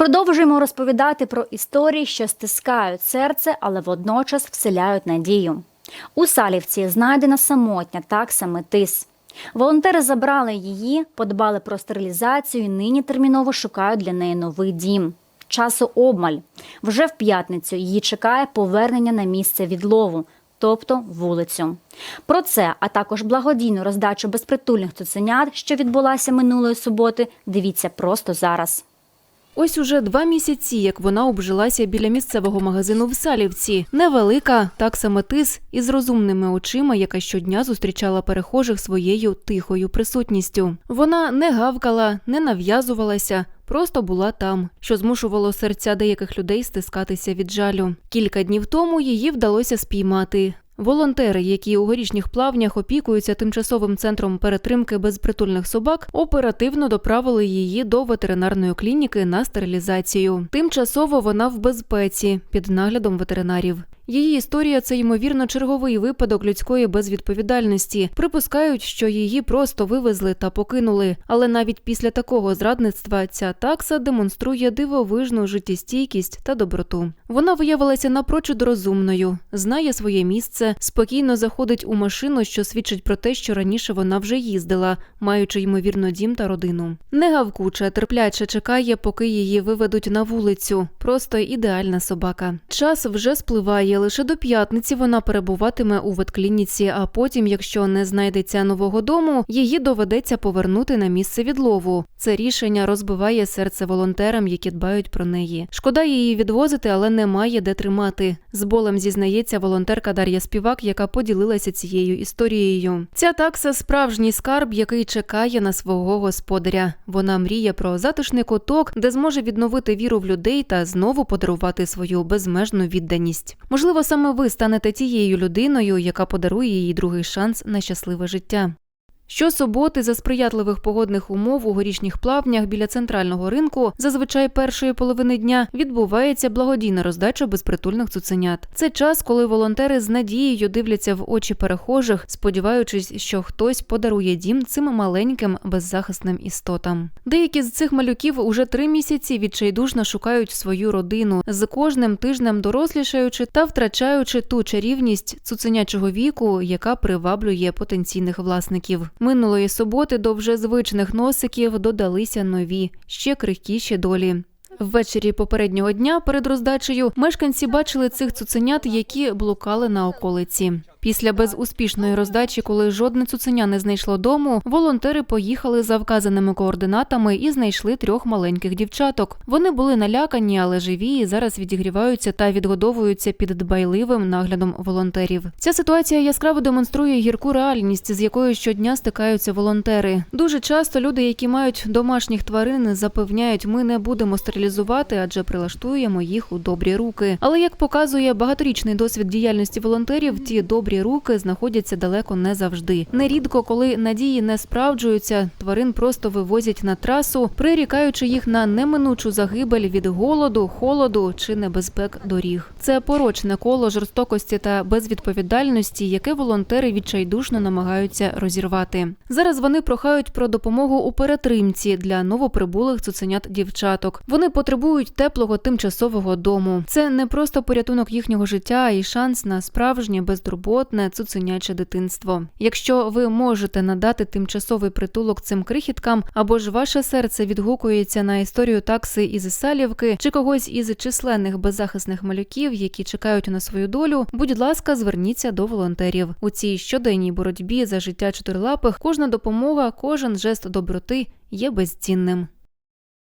Продовжуємо розповідати про історії, що стискають серце, але водночас вселяють надію. У Салівці знайдена самотня такса метис. Волонтери забрали її, подбали про стерилізацію і нині терміново шукають для неї новий дім. Часу обмаль. Вже в п'ятницю її чекає повернення на місце відлову, тобто вулицю. Про це, а також благодійну роздачу безпритульних цуценят, що відбулася минулої суботи, дивіться просто зараз. Ось уже два місяці, як вона обжилася біля місцевого магазину в Салівці. Невелика, такса метис із розумними очима, яка щодня зустрічала перехожих своєю тихою присутністю. Вона не гавкала, не нав'язувалася. Просто була там, що змушувало серця деяких людей стискатися від жалю. Кілька днів тому її вдалося спіймати. Волонтери, які у горішніх плавнях опікуються тимчасовим центром перетримки безпритульних собак, оперативно доправили її до ветеринарної клініки на стерилізацію. Тимчасово вона в безпеці під наглядом ветеринарів. Її історія це ймовірно черговий випадок людської безвідповідальності. Припускають, що її просто вивезли та покинули. Але навіть після такого зрадництва ця такса демонструє дивовижну життєстійкість та доброту. Вона виявилася напрочуд розумною, знає своє місце, спокійно заходить у машину, що свідчить про те, що раніше вона вже їздила, маючи ймовірно дім та родину. Не гавкуча, терпляче чекає, поки її виведуть на вулицю. Просто ідеальна собака. Час вже спливає. Лише до п'ятниці вона перебуватиме у ветклініці, а потім, якщо не знайдеться нового дому, її доведеться повернути на місце відлову. Це рішення розбиває серце волонтерам, які дбають про неї. Шкода її відвозити, але немає де тримати. З болем зізнається волонтерка Дар'я Співак, яка поділилася цією історією. Ця такса справжній скарб, який чекає на свого господаря. Вона мріє про затишний куток, де зможе відновити віру в людей та знову подарувати свою безмежну відданість. Можливо, саме ви станете тією людиною, яка подарує їй другий шанс на щасливе життя. Щосуботи за сприятливих погодних умов у горішніх плавнях біля центрального ринку, зазвичай першої половини дня, відбувається благодійна роздача безпритульних цуценят. Це час, коли волонтери з надією дивляться в очі перехожих, сподіваючись, що хтось подарує дім цим маленьким беззахисним істотам. Деякі з цих малюків уже три місяці відчайдушно шукають свою родину, з кожним тижнем дорослішаючи та втрачаючи ту чарівність цуценячого віку, яка приваблює потенційних власників. Минулої суботи до вже звичних носиків додалися нові, ще крихкіші долі. Ввечері попереднього дня перед роздачею мешканці бачили цих цуценят, які блукали на околиці. Після безуспішної роздачі, коли жодне цуценя не знайшло дому, волонтери поїхали за вказаними координатами і знайшли трьох маленьких дівчаток. Вони були налякані, але живі і зараз відігріваються та відгодовуються під дбайливим наглядом волонтерів. Ця ситуація яскраво демонструє гірку реальність, з якою щодня стикаються волонтери. Дуже часто люди, які мають домашніх тварин, запевняють, ми не будемо стерилізувати, адже прилаштуємо їх у добрі руки. Але як показує багаторічний досвід діяльності волонтерів, ті добрі руки знаходяться далеко не завжди. Нерідко, коли надії не справджуються, тварин просто вивозять на трасу, прирікаючи їх на неминучу загибель від голоду, холоду чи небезпек доріг. Це порочне коло жорстокості та безвідповідальності, яке волонтери відчайдушно намагаються розірвати. Зараз вони прохають про допомогу у перетримці для новоприбулих цуценят дівчаток. Вони потребують теплого тимчасового дому. Це не просто порятунок їхнього життя, й шанс на справжнє безтурботне цуценяче дитинство. Якщо ви можете надати тимчасовий притулок цим крихіткам, або ж ваше серце відгукується на історію такси із Салівки чи когось із численних беззахисних малюків, які чекають на свою долю, будь ласка, зверніться до волонтерів. У цій щоденній боротьбі за життя чотирилапих кожна допомога, кожен жест доброти є безцінним.